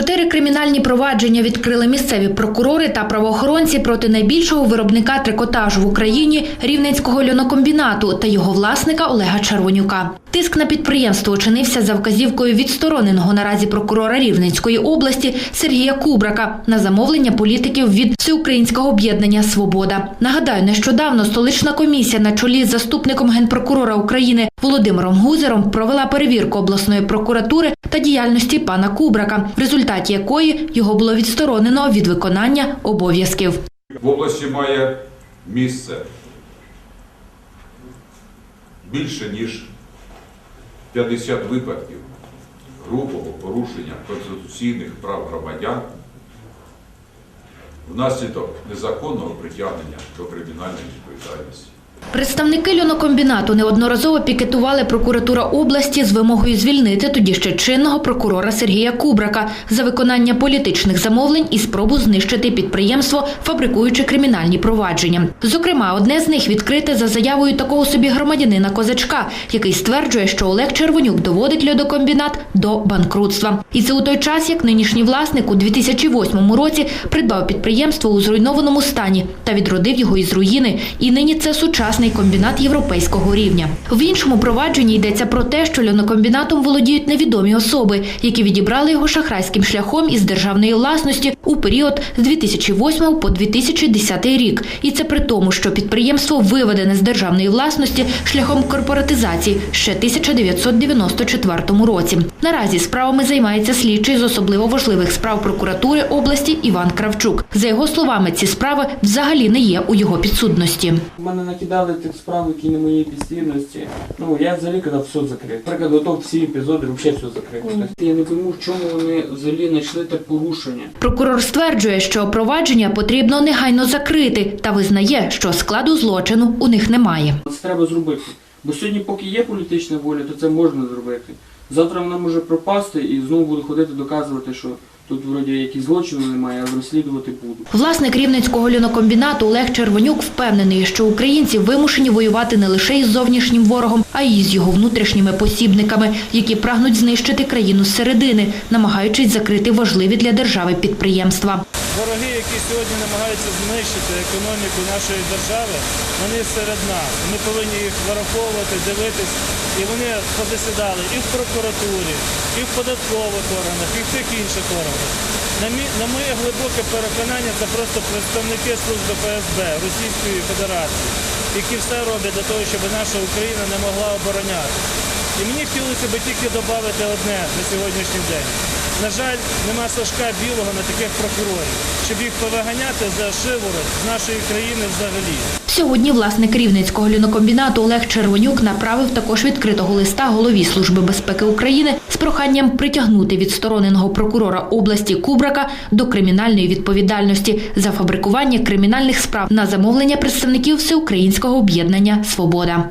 Чотири кримінальні провадження відкрили місцеві прокурори та правоохоронці проти найбільшого виробника трикотажу в Україні рівненського льонокомбінату та його власника Олега Червонюка. Тиск на підприємство чинився за вказівкою відстороненого наразі прокурора Рівненської області Сергія Кубрака на замовлення політиків від Всеукраїнського об'єднання Свобода. Нагадаю, нещодавно столична комісія на чолі з заступником генпрокурора України Володимиром Гузером провела перевірку обласної прокуратури та діяльності пана Кубрака, в результаті якої його було відсторонено від виконання обов'язків. В області має місце більше ніж 50 випадків грубого порушення конституційних прав громадян внаслідок незаконного притягнення до кримінальної відповідальності. Представники льонокомбінату неодноразово пікетували прокуратура області з вимогою звільнити тоді ще чинного прокурора Сергія Кубрака за виконання політичних замовлень і спробу знищити підприємство, фабрикуючи кримінальні провадження. Зокрема, одне з них відкрите за заявою такого собі громадянина Козачка, який стверджує, що Олег Червонюк доводить льодокомбінат до банкрутства. І це у той час, як нинішній власник у 2008 році придбав підприємство у зруйнованому стані та відродив його із руїни. І нині це сучасний комбінат європейського рівня. В іншому провадженні йдеться про те, що льонокомбінатом володіють невідомі особи, які відібрали його шахрайським шляхом із державної власності у період з 2008 по 2010 рік. І це при тому, що підприємство виведене з державної власності шляхом корпоратизації ще 1994 році. Наразі справами займається слідчий з особливо важливих справ прокуратури області Іван Кравчук. За його словами, ці справи взагалі не є у його підсудності. У мене накидали тих справ, які не моєї підслідності. Ну, я взагалі казав, все закрив. Наприклад, готов всі епізоди, взагалі все закрив. Тобто, Я не пойму, в чому вони взагалі знайшли те порушення. Прокурор стверджує, що провадження потрібно негайно закрити та визнає, що складу злочину у них немає. Це треба зробити. Бо сьогодні, поки є політична воля, то це можна зробити. Завтра вона може пропасти і знову буду ходити доказувати, що тут вроді якісь злочину немає, а розслідувати буду. Власник рівненського льонокомбінату Олег Червонюк впевнений, що українці вимушені воювати не лише із зовнішнім ворогом, а й з його внутрішніми посібниками, які прагнуть знищити країну зсередини, намагаючись закрити важливі для держави підприємства. Вороги, які сьогодні намагаються знищити економіку нашої держави, вони серед нас. Ми повинні їх враховувати, дивитись. І вони позасідали і в прокуратурі, і в податкових органах, і в тих інших органах. На, мі, на моє глибоке переконання, це просто представники служби ФСБ Російської Федерації, які все роблять для того, щоб наша Україна не могла оборонятися. І мені хотілося б тільки додати одне на сьогоднішній день. На жаль, нема Сашка білого на таких прокурорів, щоб їх повиганяти за шиворот з нашої країни взагалі. Сьогодні власник рівненського льонокомбінату Олег Червонюк направив також відкритого листа голові Служби безпеки України з проханням притягнути відстороненого прокурора області Кубрака до кримінальної відповідальності за фабрикування кримінальних справ на замовлення представників Всеукраїнського об'єднання Свобода.